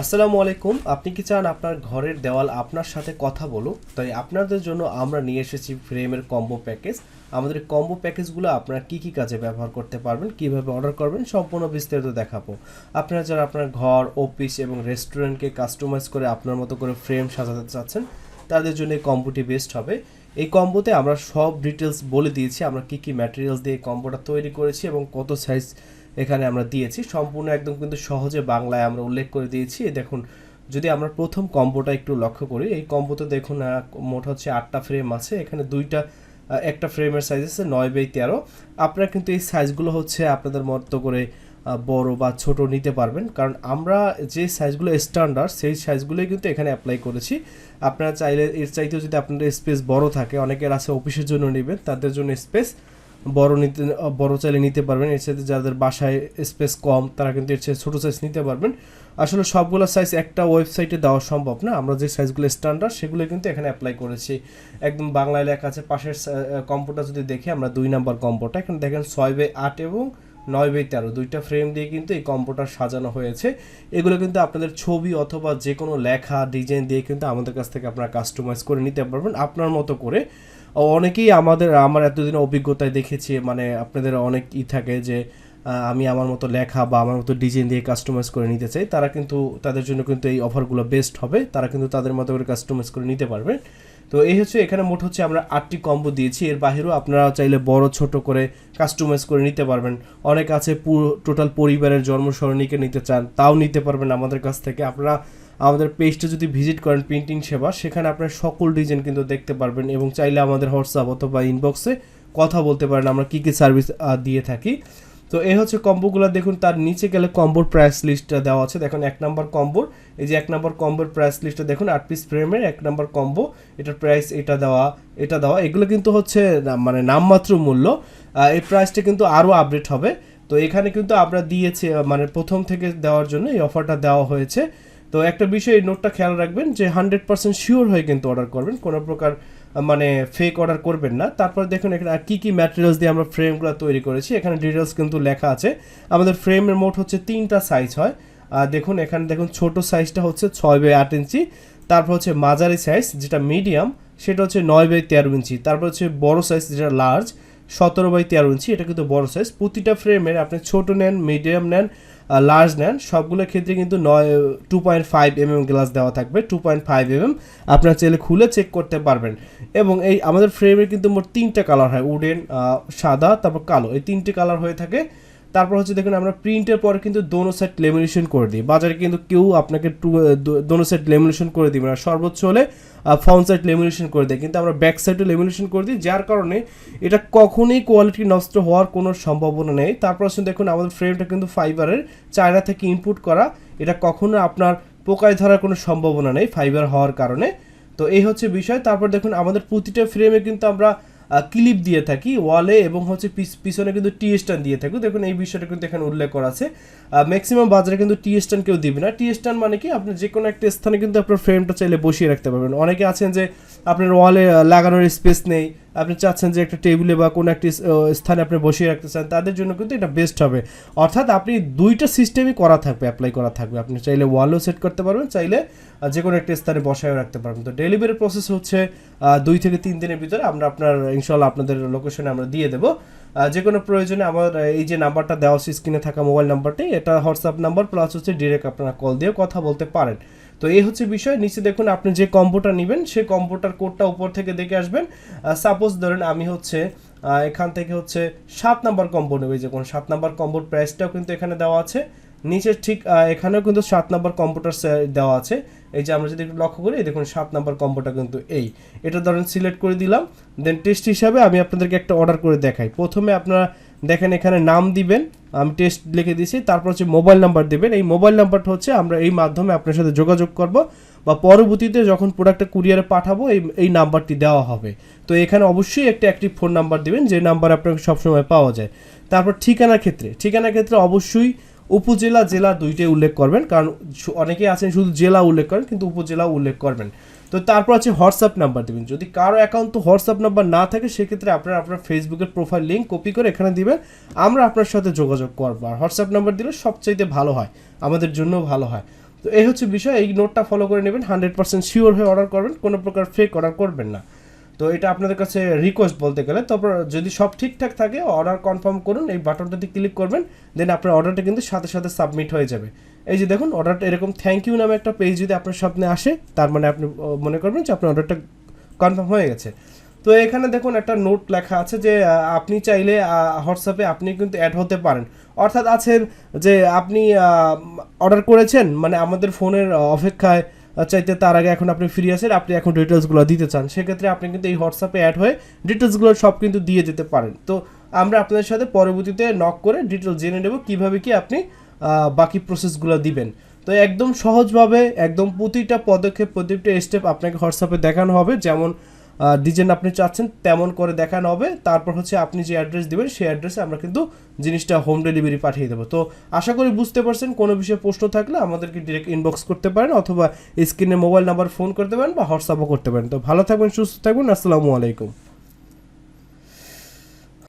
আসসালামু আলাইকুম, আপনি কি চান আপনার ঘরের দেওয়াল আপনার সাথে কথা বলুক? তাই আপনাদের জন্য আমরা নিয়ে এসেছি ফ্রেমের কম্বো প্যাকেজ। আমাদের কম্বো প্যাকেজগুলো আপনারা কি কি কাজে ব্যবহার করতে পারবেন, কীভাবে অর্ডার করবেন, সম্পূর্ণ বিস্তারিত দেখাবো। আপনারা যারা আপনার ঘর, অফিস এবং রেস্টুরেন্টকে কাস্টমাইজ করে আপনার মতো করে ফ্রেম সাজাতে চাচ্ছেন, তাদের জন্য এই কম্বোটি বেস্ট হবে। এই কম্বোতে আমরা সব ডিটেলস বলে দিয়েছি, আমরা কি কি ম্যাটেরিয়ালস দিয়ে কম্বোটা তৈরি করেছি এবং কত সাইজ এখানে আমরা দিয়েছি। সম্পূর্ণ একদম কিন্তু সহজে বাংলায় আমরা উল্লেখ করে দিয়েছি। দেখুন, যদি আমরা প্রথম কম্বোটা একটু লক্ষ্য করি, এই কম্বোতে দেখুন মোট হচ্ছে আটটা ফ্রেম আছে। এখানে দুইটা একটা ফ্রেমের সাইজ আছে নয় বাই তেরো। আপনারা কিন্তু এই সাইজগুলো হচ্ছে আপনাদের মতো করে বড় বা ছোট নিতে পারবেন। কারণ আমরা যে সাইজগুলো স্ট্যান্ডার্ড সেই সাইজগুলোই কিন্তু এখানে অ্যাপ্লাই করেছি। আপনারা চাইলে, এর চাইতেও যদি আপনাদের স্পেস বড় থাকে, অনেকের আছে অফিসের জন্য নেবেন, তাদের জন্য স্পেস বড় নিতে, বড় চাইলে নিতে পারবেন। এর সাথে যাদের বাসায় স্পেস কম, তারা কিন্তু এর সাথে ছোটো সাইজ নিতে পারবেন। আসলে সবগুলো সাইজ একটা ওয়েবসাইটে দেওয়া সম্ভব না। আমরা যে সাইজগুলো স্ট্যান্ডার্ড সেগুলো কিন্তু এখানে অ্যাপ্লাই করেছি। একদম বাংলায় লেখা আছে, পাশের কম্পোটা যদি দেখি, আমরা দুই নাম্বার কম্পোটা এখানে দেখেন ছয় বাই আট এবং নয় বাই তেরো। দুইটা ফ্রেম দিয়ে কিন্তু এই কম্পোটার সাজানো হয়েছে। এগুলো কিন্তু আপনাদের ছবি অথবা যে কোনো লেখা ডিজাইন দিয়ে কিন্তু আমাদের কাছ থেকে আপনারা কাস্টমাইজ করে নিতে পারবেন। আপনার মতো করে। অনেকেই আমাদের, আমার এতদিন অভিজ্ঞতায় দেখেছি মানে আপনাদের অনেক ই থাকে যে আমি আমার মতো লেখা বা আমার মতো ডিজাইন দিয়ে কাস্টমাইজ করে নিতে চাই, তারা কিন্তু, তাদের জন্য কিন্তু এই অফারগুলো বেস্ট হবে, তারা কিন্তু তাদের মতো করে কাস্টমাইজ করে নিতে পারবে। তো এই হচ্ছে, এখানে মোট হচ্ছে আমরা আটটি কম্বো দিয়েছি। এর বাহিরেও আপনারা চাইলে বড়, ছোট করে কাস্টমাইজ করে নিতে পারবেন। অনেক আছে, পুরো টোটাল পরিবারের জন্ম সরণিকে নিতে চান, তাও নিতে পারবেন আমাদের কাছ থেকে। আপনারা আমাদের পেজটা যদি ভিজিট করেন প্রিন্টিং সেবা, সেখানে আপনার সকল ডিজাইন কিন্তু দেখতে পারবেন এবং চাইলে আমাদের হোয়াটসঅ্যাপ অথবা ইনবক্সে কথা বলতে পারেন। আমরা কী কী সার্ভিস দিয়ে থাকি। তো এই হচ্ছে কম্বোগুলো, দেখুন তার নিচে গেলে কম্বোর প্রাইস লিস্টটা দেওয়া আছে। দেখুন, এক নাম্বার কম্বোর এই যে এক নম্বর কম্বোর প্রাইস লিস্টটা দেখুন, আট পিস ফ্রেমের এক নাম্বার কম্বো, এটার প্রাইস এটা দেওয়া এটা দেওয়া, এগুলো কিন্তু হচ্ছে মানে নামমাত্র মূল্য। এই প্রাইসটা কিন্তু আরও আপডেট হবে। তো এখানে কিন্তু আমরা দিয়েছি মানে প্রথম থেকে দেওয়ার জন্য এই অফারটা দেওয়া হয়েছে। তো একটা বিষয়, এই নোটটা খেয়াল রাখবেন যে হান্ড্রেড পার্সেন্ট শিওর হয়ে কিন্তু অর্ডার করবেন। কোনো প্রকার মানে ফেক অর্ডার করবেন না। তারপর দেখুন এখানে আর কী কী ম্যাটেরিয়ালস দিয়ে আমরা ফ্রেমগুলো তৈরি করেছি। এখানে ডিটেলস কিন্তু লেখা আছে। আমাদের ফ্রেমের মোট হচ্ছে তিনটা সাইজ হয়। আর দেখুন এখানে দেখুন ছোট সাইজটা হচ্ছে ছয় বাই আট ইঞ্চি। তারপর হচ্ছে মাঝারি সাইজ যেটা মিডিয়াম সেটা হচ্ছে নয় বাই তেরো ইঞ্চি। তারপর হচ্ছে বড় সাইজ যেটা লার্জ সতেরো বাই তেরো ইঞ্চি, এটা কিন্তু বড় সাইজ প্রতিটা ফ্রেমের আপনি ছোট নেন মিডিয়াম নেন লার্জ নেন সবগুলোর ক্ষেত্রে কিন্তু নয় two point five M M glass দেওয়া থাকবে two point five M M আপনার চাইলে খুলে চেক করতে পারবেন। এবং এই আমাদের ফ্রেমের কিন্তু মোট তিনটা কালার হয় উডেন সাদা, তারপর কালো। এই তিনটে কালার হয়ে থাকে তারপর হচ্ছে দেখুন, আমরা প্রিন্টের পরে কিন্তু দোনো সাইড লেমিনেশন করে দিই। বাজারে কিন্তু কেউ আপনাকে টু দোনো সাইড লেমিনেশন করে দিবে না। সর্বোচ্চ হলে ফ্রন্ট সাইড লেমিনেশন করে দেয়। কিন্তু আমরা ব্যাক সাইডও লেমিনেশন করে দিই, যার কারণে এটা কখনোই কোয়ালিটি নষ্ট হওয়ার কোনো সম্ভাবনা নেই। তারপর হচ্ছে দেখুন, আমাদের ফ্রেমটা কিন্তু ফাইবারের চায়না থেকে ইনপুট করা। এটা কখনো আপনার পোকায় ধরার কোনো সম্ভাবনা নেই ফাইবার হওয়ার কারণে। তো এই হচ্ছে বিষয়। তারপর দেখুন, আমাদের প্রতিটা ফ্রেমে কিন্তু আমরা ক্লিপ দিয়ে থাকি ওয়ালে এবং হচ্ছে পিছ- পিছনে কিন্তু টি স্ট্যান্ড দিয়ে থাকি। দেখুন, এই বিষয়টা কিন্তু এখানে উল্লেখ করা আছে। ম্যাক্সিমাম বাজারে কিন্তু টি স্ট্যান্ড কেউ দিবে না। টি স্ট্যান্ড মানে কি? আপনি যে কোনো একটা স্থানে কিন্তু আপনার ফ্রেমটা চাইলে বসিয়ে রাখতে পারবেন। অনেকে আছেন যে আপনার ওয়ালে লাগানোর স্পেস নেই। আপনি চাচ্ছেন যে একটা টেবিলে বা কোনো একটি স্থানে আপনি বসিয়ে রাখতে চান, তাদের জন্য কিন্তু এটা বেস্ট হবে। অর্থাৎ আপনি দুইটা সিস্টেমই করা থাকবে অ্যাপ্লাই করা থাকবে। আপনি চাইলে ওয়ালও সেট করতে পারবেন, চাইলে যে কোনো একটা স্থানে বসায়ও রাখতে পারবেন। তো ডেলিভারি প্রসেস হচ্ছে দুই থেকে তিন দিনের ভিতরে আমরা আপনার ইনশাল্লাহ আপনাদের লোকেশনে আমরা দিয়ে দেবো। যে কোনো প্রয়োজনে আমার এই যে নাম্বারটা দেওয়া আছে স্ক্রিনে থাকা মোবাইল নাম্বারটি এটা হোয়াটসঅ্যাপ নাম্বার প্লাস হচ্ছে ডিরেক্ট আপনারা কল দিয়ে কথা বলতে পারেন। তো এই হচ্ছে বিষয়। নিচে দেখুন, আপনি যে কম্বোটা নেবেন, সেই কম্বোটার কোডটা উপর থেকে দেখে আসবেন। সাপোজ ধরেন আমি হচ্ছে এখান থেকে হচ্ছে সাত নাম্বার কম্বো নেবে। যে কোনো সাত নাম্বার কম্বোর প্রাইসটাও কিন্তু এখানে দেওয়া আছে। নিচে ঠিক এখানেও কিন্তু সাত নাম্বার কম্পিউটার দেওয়া আছে। এই যে আমরা যদি একটু লক্ষ্য করি, দেখুন সাত নাম্বার কম্বোটা কিন্তু এই। এটা ধরেন সিলেক্ট করে দিলাম দেন টেস্ট হিসাবে আমি আপনাদেরকে একটা অর্ডার করে দেখাই। প্রথমে আপনারা দেখেন এখানে নাম দিবেন, আমি টেস্ট লিখে দিয়েছি তারপর হচ্ছে মোবাইল নাম্বার দেবেন। এই মোবাইল নাম্বারটা হচ্ছে আমরা এই মাধ্যমে আপনার সাথে যোগাযোগ করব বা পরবর্তীতে যখন প্রোডাক্টটা কুরিয়ারে পাঠাবো, এই এই নাম্বারটি দেওয়া হবে। তো এখানে অবশ্যই একটা অ্যাক্টিভ ফোন নাম্বার দিবেন, যে নাম্বার আপনাকে সবসময় পাওয়া যায়। তারপর ঠিকানার ক্ষেত্রে ঠিকানার ক্ষেত্রে অবশ্যই উপজেলা জেলা দুইটাই উল্লেখ করবেন, কারণ অনেকেই আছেন শুধু জেলা উল্লেখ করেন, কিন্তু উপজেলা উল্লেখ করবেন। তো তারপর আছে হোয়াটসঅ্যাপ নাম্বার দেবেন। যদি কারও অ্যাকাউন্ট তো হোয়াটসঅ্যাপ নাম্বার না থাকে, সেক্ষেত্রে আপনার আপনার ফেসবুকের প্রোফাইল লিঙ্ক কপি করে এখানে দিবেন। আমরা আপনার সাথে যোগাযোগ করব। আর হোয়াটসঅ্যাপ নাম্বার দিলে সবচাইতে ভালো হয়। আমাদের জন্য ভালো হয়। তো এই হচ্ছে বিষয়। এই নোটটা ফলো করে নেবেন। হান্ড্রেড পার্সেন্ট শিওর হয়ে অর্ডার করবেন। কোনো প্রকার ফেক অর্ডার করবেন না। তো এটা আপনাদের কাছে রিকোয়েস্ট বলতে গেলে, তারপর যদি সব ঠিকঠাক থাকে অর্ডার কনফার্ম করুন, এই বাটনটাতে ক্লিক করবেন দেন আপনার অর্ডারটা কিন্তু সাথে সাথে সাবমিট হয়ে যাবে। এই যে দেখুন অর্ডারটা এরকম থ্যাংক ইউ নামে একটা পেজ যদি আপনার সামনে আসে, তার মানে আপনি মনে করবেন যে আপনার অর্ডারটা কনফার্ম হয়ে গেছে। তো এখানে দেখুন একটা নোট লেখা আছে যে আপনি চাইলে হোয়াটসঅ্যাপে আপনি কিন্তু অ্যাড হতে পারেন। অর্থাৎ আছেন যে আপনি অর্ডার করেছেন মানে আমাদের ফোনের অপেক্ষায় চাইতে তার আগে এখন আপনি ফ্রি আছেন, আপনি এখন ডিটেলসগুলো দিতে চান, সেক্ষেত্রে আপনি কিন্তু এই হোয়াটসঅ্যাপে অ্যাড হয়ে ডিটেলসগুলো সব কিন্তু দিয়ে যেতে পারেন। তো আমরা আপনাদের সাথে পরবর্তীতে নক করে ডিটেলস জেনে নেব কীভাবে কি আপনি বাকি প্রসেসগুলো দিবেন। তো একদম সহজভাবে, একদম প্রতিটা পদক্ষেপ, প্রতিটা স্টেপ আপনাকে হোয়াটসঅ্যাপে দেখানো হবে। যেমন ডিজাইন আপনি চাচ্ছেন, তেমন করে দেখানো হবে। তারপর হচ্ছে আপনি যে অ্যাড্রেস দেবেন, সেই অ্যাড্রেসে আমরা কিন্তু জিনিসটা হোম ডেলিভারি পাঠিয়ে দেবো। তো আশা করি বুঝতে পারছেন, কোনো বিষয়ে প্রশ্ন থাকলে আমাদেরকে ডিরেক্ট ইনবক্স করতে পারেন অথবা স্ক্রিনে মোবাইল নাম্বার ফোন করতে পারেন বা হোয়াটসঅ্যাপও করতে পারেন। তো ভালো থাকবেন, সুস্থ থাকবেন, আসসালামু আলাইকুম।